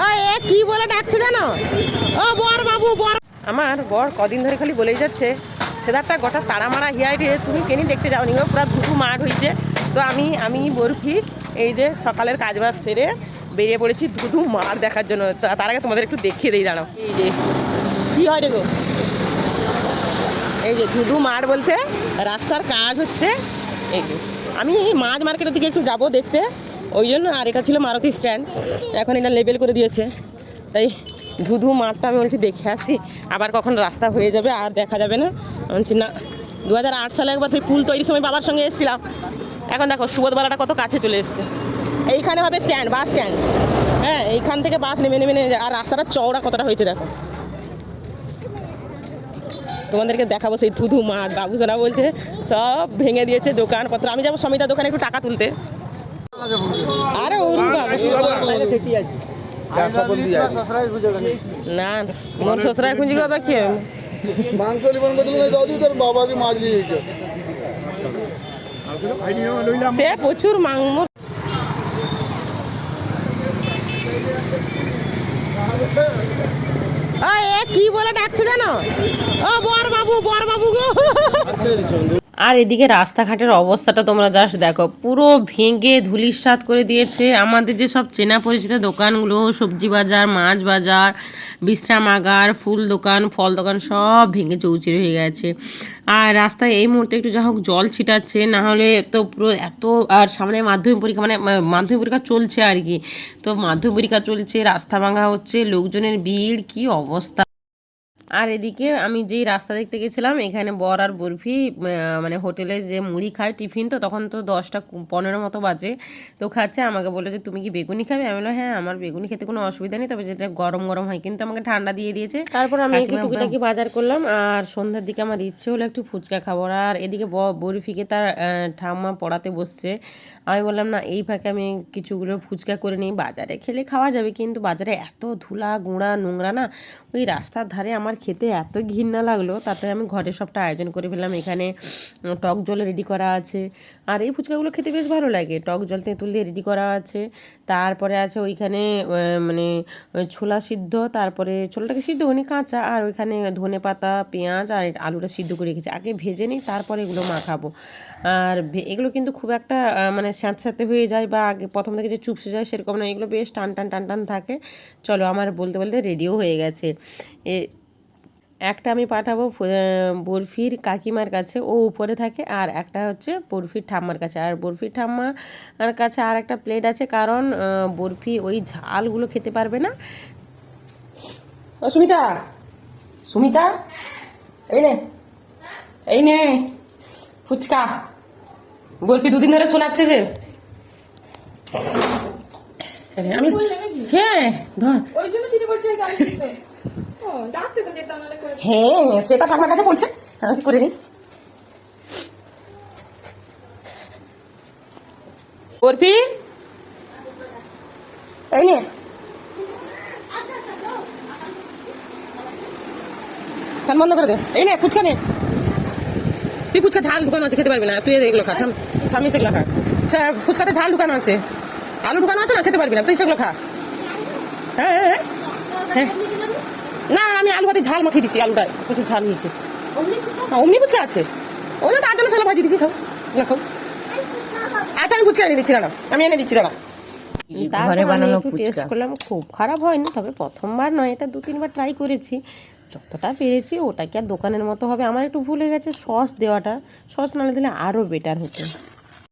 এ কি বলে ডাকছে জানো ও বর বাবু বর আমার বর কদিন ধরে খালি বলেই যাচ্ছে, সেদারটা গোটা তাড়ামারা হিয়াই রে তুমি কেনি দেখতে যাওনি ও পুরো ধুধু মাঠ হয়েছে তো আমি আমি, বরফি, এই যে সকালের কাজ বাজ সেরে বেরিয়ে পড়েছি ধুধু মাঠ দেখার জন্য। তার আগে তোমাদের একটু দেখিয়ে দিই, দাঁড়াও। এই যে, কি হয় গো? এই যে ধুধু মাঠ বলতে রাস্তার কাজ হচ্ছে, এই যে। আমি মাছ মার্কেটের দিকে একটু যাব দেখতে। ওই জন্য আর এটা ছিল মারুতি স্ট্যান্ড। এখন এটা লেবেল করে দিয়েছে। তাই ধুধু মাঠটা আমি বলছি দেখে আসি, আবার কখন রাস্তা হয়ে যাবে আর দেখা যাবে না। বলছি, না। দু হাজার আট সালে একবার সেই পুল তৈরির সময় বাবার সঙ্গে এসেছিলাম। এখন দেখো সুবোধবেলাটা কত কাছে চলে এসছে। এইখানে হবে স্ট্যান্ড, বাস স্ট্যান্ড। হ্যাঁ এইখান থেকে বাস নেমে নেমে নেমে আর রাস্তাটা চওড়া কতটা হয়েছে দেখো। তোমাদেরকে দেখাবো সেই ধুধু মাঠ। বাবুসোনা বলছে, সব ভেঙে দিয়েছে দোকানপত্র। আমি যাব সমিতার দোকানে একটু টাকা তুলতে। আরে ওরু বাবু না মোর শ্বশুরাই খুঁজি কথা কি? মাংস লিবান বদলে দাদু তোর বাবাকে মাছ দিয়ে দিয়েছে? সে প্রচুর কি বলে ডাকছে জানো? ও বর বাবু বর বাবু গো আর এদিকে রাস্তাঘাটের অবস্থাটা তোমরা জাস্ট দেখো। পুরো ভেঙে ধুলিসাৎ করে দিয়েছে। আমাদের যে সব চেনা পরিচিত দোকানগুলো, সবজি বাজার, মাছ বাজার বিশ্রামাগার ফুল দোকান, ফল দোকান, সব ভেঙে চৌচির হয়ে গেছে। আর রাস্তায় এই মুহূর্তে একটু যা হোক জল ছিটাচ্ছে, না হলে তো পুরো এত, আর সামনে মাধ্যমিক পরীক্ষা মানে মাধ্যমিক পরীক্ষা চলছে আর কি। তো মাধ্যমিক পরীক্ষা চলছে, রাস্তা ভাঙা হচ্ছে, লোকজনের ভিড়, কি অবস্থা? আর এদিকে আমি যেই রাস্তা দেখতে গেছিলাম এখানে বর আর বরফি মানে হোটেলে যে মুড়ি খায় টিফিন তো তখন তো দশটা পনেরো মতো বাজে। তো খাচ্ছে আমাকে বলল যে তুমি কি বেগুনি খাবে? আমি বললাম হ্যাঁ আমার বেগুনি খেতে কোনো অসুবিধা নেই তবে যেটা গরম গরম হয় কিন্তু আমাকে ঠান্ডা দিয়ে দিয়েছে। তারপর আমি একটু টুকিটাকি বাজার করলাম আর সন্ধ্যার দিকে আমার ইচ্ছে হলো একটু ফুচকা খাব। আর এদিকে ব- বরফিকে তার ঠাম্মা পড়াতে বসছে। আমি বললাম না এই ফাঁকে আমি কিছুগুলো ফুচকা করে নিই বাজারে খেলে খাওয়া যাবে। কিন্তু বাজারে এত ধুলা গুঁড়া নোংরা না ওই রাস্তার ধারে আমার খেতে এত ঘৃণা লাগল তাতে আমি ঘরে সবটা আয়োজন করে ফেললাম, এখানে টক জল রেডি করা আছে। আর এই ফুচকাগুলো খেতে বেশ ভালো লাগে, টক জল, তেঁতুল দিয়ে রেডি করা আছে। তারপরে আছে ওইখানে মানে ছোলা সিদ্ধ, তারপরে ছোলাটাকে সিদ্ধ করি কাঁচা, আর ওইখানে ধনে পাতা, পেঁয়াজ, আর আলুটা সিদ্ধ করে রেখেছি। আগে ভেজে নিই, তারপরে এগুলো মাখাবো। আর এগুলো কিন্তু খুব একটা মানে স্যাঁতস্যাঁতে হয়ে যায় বা আগে প্রথম থেকে যে চুপসে যায় সেরকম না, এগুলো বেশ টান টান টান টান থাকে। চলো আমার বলতে বলতে রেডিও হয়ে গেছে। এ একটা আমি পাঠাবো বরফির কাকিমার কাছে ও উপরে থাকে আর একটা হচ্ছে বরফির ঠাম্মার কাছে। আর বরফির ঠাম্মার কাছে আর একটা প্লেট আছে কারণ বরফি ওই ঝালগুলো খেতে পারবে না। ও সুমিতা সুমিতা এই নে এই নে ফুচকা। বরফি দুদিন ধরে শোনাচ্ছে যে। আমি হ্যাঁ ধর। ওই জন্য ডাকতে তো যেতাম নাহলে করে হ্যাঁ সেটা ঠাকুমার কাছে পড়ছে আমি করে নিই বরফি এই নে ফ্যান বন্ধ করে দে এই নে ফুচকা নে তুই ফুচকা ঝাল ঢুকানো আছে খেতে পারবি না তুই এগুলো খা থামি সেগুলো খা আচ্ছা ফুচকাতে ঝাল ঢুকানো আছে আলু ঢুকানো আছে না খেতে পারবি না তুই সেগুলো খা হ্যাঁ হ্যাঁ হ্যাঁ না আমি আলু ভাতে ঝাল মাখিয়ে দিচ্ছি আলুটা প্রচুর ঝাল হয়েছে। হ্যাঁ, অমনি ফুচকা আছে। ওই যে তার জন্য সেগুলো ভাজি দিচ্ছি খাও। এগুলো খাও আচ্ছা আমি ফুচকা এনে দিচ্ছি দাঁড়া আমি এনে দিচ্ছি দাঁড়া ঘরে বানানো টেস্ট করলাম খুব খারাপ হয়নি তবে প্রথমবার নয় এটা দু তিনবার ট্রাই করেছি। যতটা পেরেছি ওটা কি আর দোকানের মতো হবে। আমার একটু ভুলে গেছে সস দেওয়াটা। সস না দিলে আরও বেটার হতো।